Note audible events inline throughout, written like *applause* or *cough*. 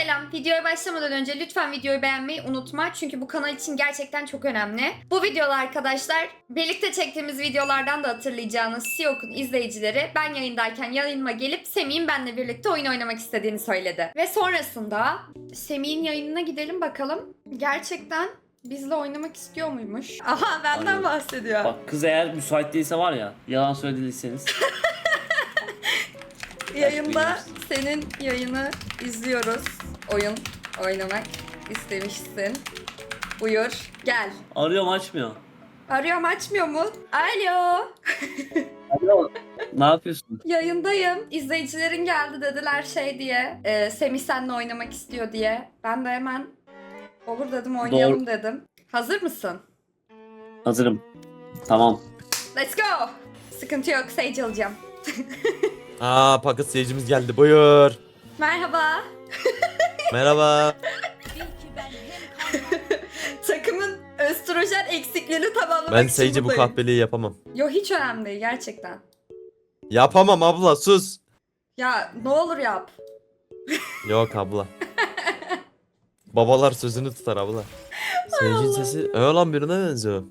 Selam. Videoya başlamadan önce lütfen videoyu beğenmeyi unutma. Çünkü bu kanal için gerçekten çok önemli. Bu videoda arkadaşlar birlikte çektiğimiz videolardan da hatırlayacağınız Siyok'un izleyicileri ben yayındayken yayınıma gelip Semih'in benimle birlikte oyun oynamak istediğini söyledi. Ve sonrasında Semih'in yayınına gidelim bakalım. Gerçekten bizle oynamak istiyor muymuş? *laughs* Aha benden Aynen. bahsediyor. Bak kız eğer müsait değilse var ya yalan söylediyseniz *laughs* Yayında senin yayını izliyoruz. Oyun oynamak istemişsin. Buyur gel. arıyorum açmıyor. Arıyorum açmıyor mu? Alo. *laughs* Alo. ne yapıyorsun? Yayındayım. İzleyicilerin geldi dediler şey diye. E, Semih seninle oynamak istiyor diye. Ben de hemen olur dedim oynayalım dedim. Hazır mısın? Hazırım. Tamam. Let's go. Sıkıntı yok. Sage alacağım. Aa paket seyircimiz geldi buyur. Merhaba. *laughs* Merhaba. *laughs* Takımın östrojen eksikliğini tamamlamak Ben için Seyci bu buradayım. kahpeliği yapamam. Yo hiç önemli değil gerçekten. Yapamam abla sus. Ya ne olur yap. *laughs* Yok abla. Babalar sözünü tutar abla. Seyircinin sesi öyle lan birine benziyor.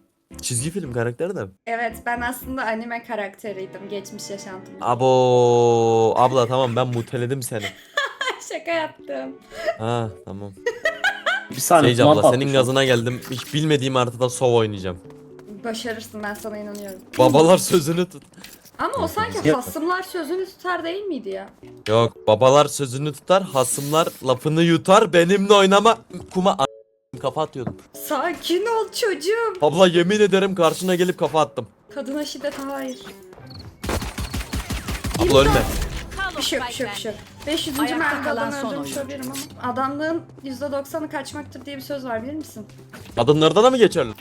Çizgi film karakteri de. Evet ben aslında anime karakteriydim geçmiş yaşantımda. Abo abla tamam ben muteledim seni. Şaka yaptım. Ha tamam. *laughs* Bir saniye. Kuma abla senin gazına geldim. Hiç bilmediğim haritada sov oynayacağım. Başarırsın ben sana inanıyorum. Babalar sözünü tut. Ama o sanki hasımlar sözünü tutar değil miydi ya? Yok babalar sözünü tutar, hasımlar lafını yutar, benimle oynama kuma a- kafa atıyordum. Sakin ol çocuğum. Abla yemin ederim karşına gelip kafa attım. Kadına şiddet hayır. Abla ölme. Bir şey yok bir şey yok bir şey yok. 500. Ayakta kalan son öldürmüş oyuncu. olabilirim ama adamlığın %90'ı kaçmaktır diye bir söz var bilir misin? Kadınlarda da mı geçerli?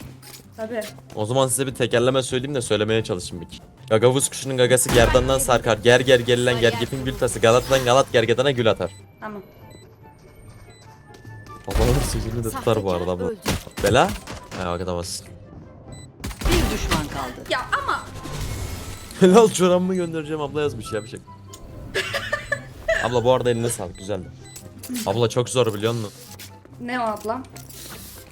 Tabii. O zaman size bir tekerleme söyleyeyim de söylemeye çalışayım bir. Gagavuz kuşunun gagası gerdandan sarkar. Ger ger gerilen gergefin gül tası. Galat'tan galat gergedana gül atar. Tamam. Babalar sözünü de tutar bu arada bu. Bela? Ha atamazsın. Bir düşman kaldı. Ya ama Helal çoramı göndereceğim abla yazmış ya bir şey. *laughs* abla bu arada eline sağlık güzeldi. Abla çok zor biliyor musun? ne o ablam?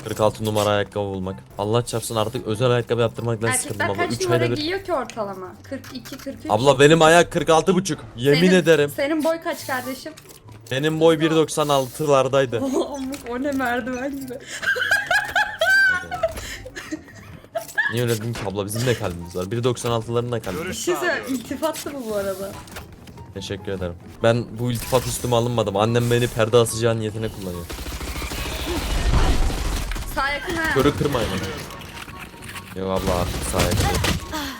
46 numara ayakkabı bulmak. Allah çarpsın artık özel ayakkabı yaptırmaktan sıkıldım Erkekler abla. kaç 3 numara ayda bir. giyiyor ki ortalama? 42, 43. Abla benim ayak 46 buçuk. Yemin Senin- ederim. Senin boy kaç kardeşim? Benim boy 1.96'lardaydı. Amık *laughs* o ne merdiven gibi. Niye öyle dedim ki abla bizim de kalbimiz var. 1.96'ların da kalbi. Var. şey söyleyeyim. İltifattı bu bu arada. Teşekkür ederim. Ben bu iltifat üstüme alınmadım. Annem beni perde asacağı niyetine kullanıyor. Sağ yakın ha. Körü kırmayın. Yok abla artık sahaya gidiyor.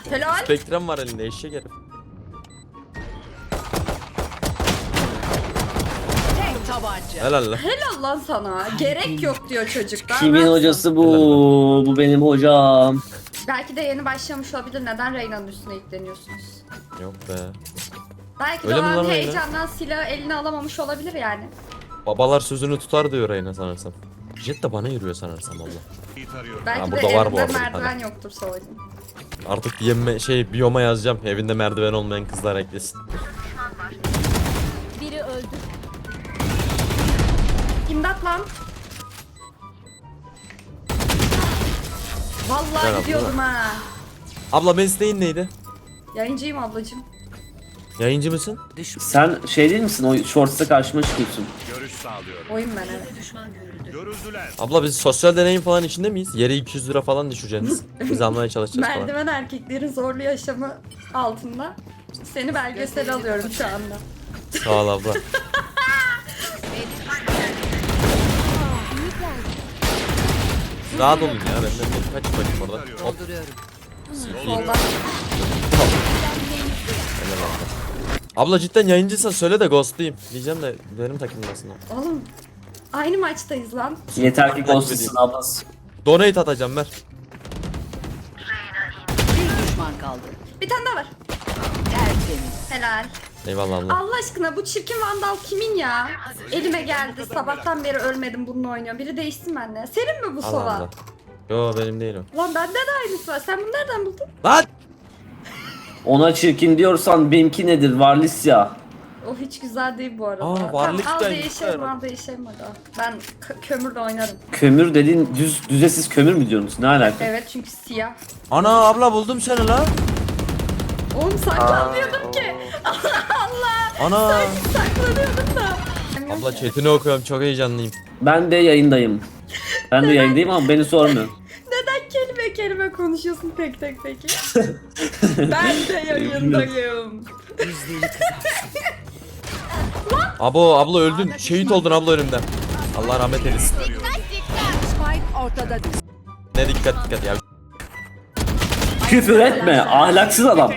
Helal. Spektrem var elinde eşek herif. Tek tabanca. Helal lan. Helal lan sana. Gerek yok diyor çocuk. Daha Kimin nasıl? hocası bu? Bu benim hocam. Belki de yeni başlamış olabilir. Neden Reyna'nın üstüne yükleniyorsunuz? Yok be. Belki Öyle de o mi an lan heyecandan silahı eline alamamış olabilir yani. Babalar sözünü tutar diyor Reyna sanırsam. Jet de bana yürüyor sanırsam abla. Belki Ha, de burada var bu evinde arada bir merdiven yoktur Savaş'ın. Artık yeme şey biyoma yazacağım. Evinde merdiven olmayan kızlar eklesin. Biri öldü. İmdat lan. Vallahi gidiyordum ha. Abla mesleğin neydi? Yayıncıyım ablacım. Yayıncı mısın? Sen şey değil misin? O shorts'ta karşıma çıkıyorsun. Görüş sağlıyorum. Oyun ben evet. Görüldüler. Abla biz sosyal deneyin falan içinde miyiz? Yere 200 lira falan düşüreceksiniz. *laughs* Biz almaya çalışacağız falan. Merdiven erkeklerin zorlu yaşamı altında. Seni belgesel alıyorum şu anda. Sağ ol abla. *laughs* Rahat olun ya benden de kaç bakayım orada. Hop. Soldan. helal abla. Abla cidden yayıncıysan söyle de ghostlayayım. Diyeceğim de benim takımdasın. Oğlum aynı maçtayız lan. Yeter ki ghostlasın ablası. Donate atacağım ver. Bir düşman kaldı. Bir tane daha var. Tertemiz. Helal. Eyvallah abla. Allah aşkına bu çirkin vandal kimin ya? Elime geldi. Sabahtan beri ölmedim bununla oynuyorum. Biri değişsin benimle. Senin mi bu Allah sova? Allah. Yo benim değil o. Lan bende de aynısı var. Sen bunu nereden buldun? Lan! Ona çirkin diyorsan benimki nedir? Varlis ya. O hiç güzel değil bu arada. Aa, varlık Tamam, al da değişelim güzel. al değişelim hadi. Ben k- kömürle oynarım. Kömür dediğin düz düzesiz kömür mü diyorsunuz? Ne alaka? Evet çünkü siyah. Ana abla buldum seni la. Oğlum saklanmıyordum ki. *laughs* Ana. Saklanıyordum da. Abla chatini okuyorum çok heyecanlıyım. Ben de yayındayım. Ben de yayındayım ama beni sormuyor. Konuşuyorsun tek tek peki? *laughs* ben de yayındayım. *laughs* Abo abla öldün. Şehit oldun abla önümden. Allah rahmet eylesin. Spike ortada düştü. Ne dikkat dikkat ya. Küfür etme. Ahlaksız adam.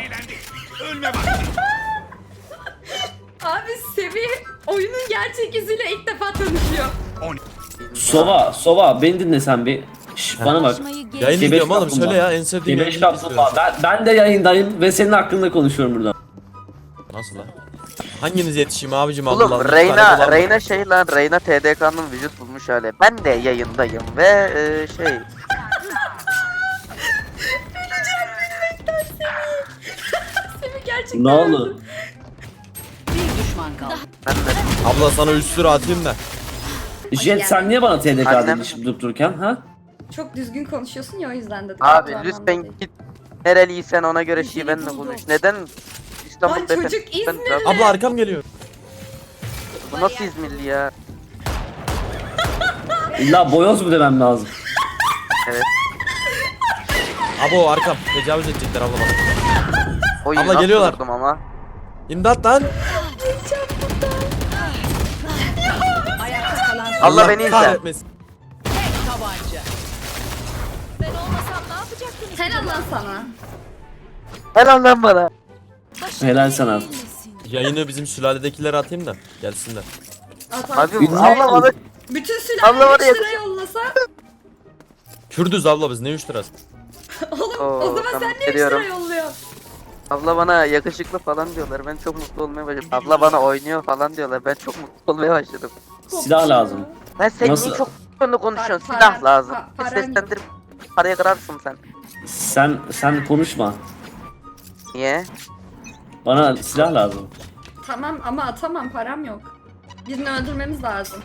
Abi Sevi oyunun gerçek yüzüyle ilk defa tanışıyor. Sova, Sova beni dinle sen bir. Şş, bana bak. Yayın izliyorum oğlum kaplumbağa. söyle ya en sevdiğin kaplumbağa. istiyorum. Ben, ben de yayındayım ve senin hakkında konuşuyorum burada. Nasıl lan? Hanginiz yetişeyim abicim Allah Oğlum Allah. Bir tane Reyna, Reyna şey lan, Reyna TDK'nın vücut bulmuş hali. Ben de yayındayım ve e, şey... Sevi gerçekten Ne oldu? Bir düşman kaldı. Ben de Abla sana 3 lira atayım da. Jet sen niye bana TDK Annem- dedin şimdi durup dururken ha? Çok düzgün konuşuyorsun ya o yüzden dedim. Abi anlamda lütfen değil. git nereliysen ona göre şivenle konuş. Neden İstanbul Lan çocuk İzmirli. Abla arkam geliyor. Bu nasıl İzmirli ya? İlla boyoz mu demem lazım? Evet. Abo arkam. Tecavüz edecekler abla bana. Oyu Abla geliyorlar. ama. İmdat lan. Ayakta kalan son Allah beni izle. kahretmesin. Helal lan sana. Helal lan bana. Helal sana. Yayını bizim sülaledekilere atayım da gelsinler. At, at. Abi Ünlü abla bana Bütün Abla sülale var 3 ya- lira yollasa. Kürdüz abla biz ne 3 lirası? *laughs* Oğlum Oo, o zaman tamam, sen niye 3 geliyorum. lira yolluyorsun? abla bana yakışıklı falan diyorlar. Ben çok mutlu olmaya başladım. Abla bana oynuyor falan diyorlar. Ben çok mutlu olmaya başladım. Silah lazım. Ben sen Nasıl? niye çok yönlü konuşuyorsun? Para- Silah lazım. pa- paran Seslendirip paraya kırarsın sen. Sen sen konuşma. Niye? Bana silah lazım. Tamam ama atamam param yok. Birini öldürmemiz lazım.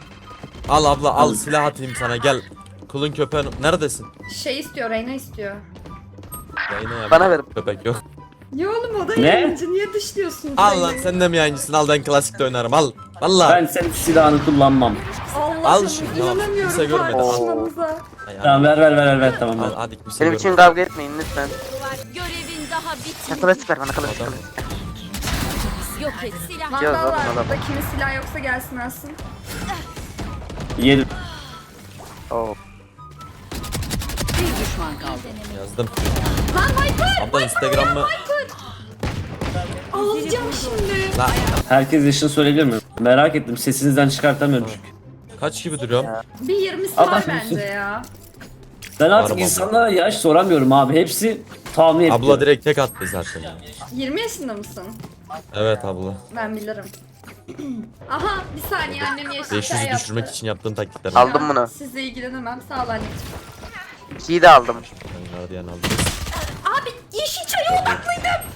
Al abla al silah atayım sana gel. Kulun köpeğin neredesin? Şey istiyor Reyna istiyor. Yayına ya. Bana ver. Köpek yok. Ya oğlum o da Ne? yayıncı niye dışlıyorsunuz Al lan Reyna'yı? sen de mi yayıncısın? Al ben klasikte oynarım al. Valla. Ben senin silahını kullanmam. Allah'ım Al şunu, tamam. Kimse görmedi. Ay, Tamam ver ver ver ver, ver tamam Al ver. hadi kimse Benim görmedi. için kavga etmeyin lütfen. Görevin daha bitmedi. Kılıç ver bana kılıç Adam. kılıç. Yok et. Silah Yok, Vandal var burada kimin silah yoksa gelsin alsın. Yedim. Oo. Bir düşman kaldı. Yazdım. Lan Viper! Abla Instagram mı? Ağlayacağım şimdi. La Herkes yaşını söyleyebilir mi? Merak ettim sesinizden çıkartamıyorum çünkü. Kaç gibi duruyorum? Bir 20'si Adam var bence ya. Ben artık insanlara yaş soramıyorum abi. Hepsi tahmin ediyor. Abla direkt tek attı zaten. 20 yaşında mısın? Evet abla. Ben bilirim. Aha bir saniye annem çay 500'ü yaptı. düşürmek için yaptığın taktikler. Al. Aldım bunu. Sizle ilgilenemem sağ ol anneciğim. Şeyi de aldım. Ben gardiyan aldım. Abi yeşil çaya odaklıydım.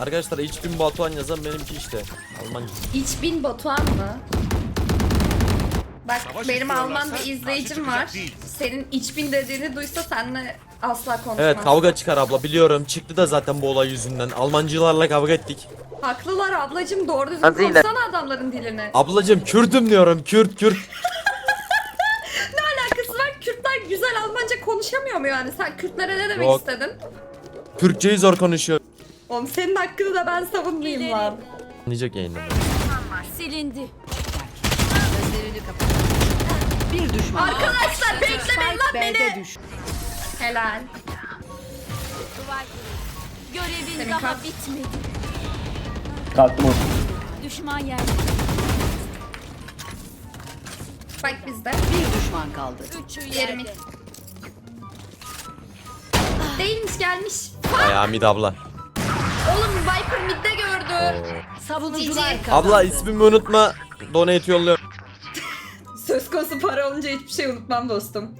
Arkadaşlar hiçbir Batuhan yazan benimki işte. Almanca. İçbin Batuhan mı? Bak Savaş benim Alman bir izleyicim var. Senin içbin dediğini duysa seninle asla konuşmaz. Evet kavga çıkar abla biliyorum. Çıktı da zaten bu olay yüzünden. Almancılarla kavga ettik. Haklılar ablacım doğru düzgün Azile. konuşsana adamların dilini. Ablacım Kürt'üm diyorum. Kürt Kürt. *laughs* Ne alakası var? Kürtler güzel Almanca konuşamıyor mu yani? Sen Kürtlere ne demek Yok. istedin? Türkçeyi zor konuşuyor. Oğlum senin hakkını da ben savunmayayım lan. Anlayacak yayında. silindi. Gözlerini kapat. Bir düşman. Arkadaşlar beklemeyin lan beni. düş. Helal. Görevin Senin daha kalk. bitmedi. Kalktım o. Düşman yerde. Bak bizde. Bir düşman kaldı. Üçü yerde. mid. Değilmiş gelmiş. Bayağı mid abla. Oğlum Viper midde gördü. Savunucular kazandı. Abla ismimi unutma. Donate yolluyorum. Şey unutmam dostum.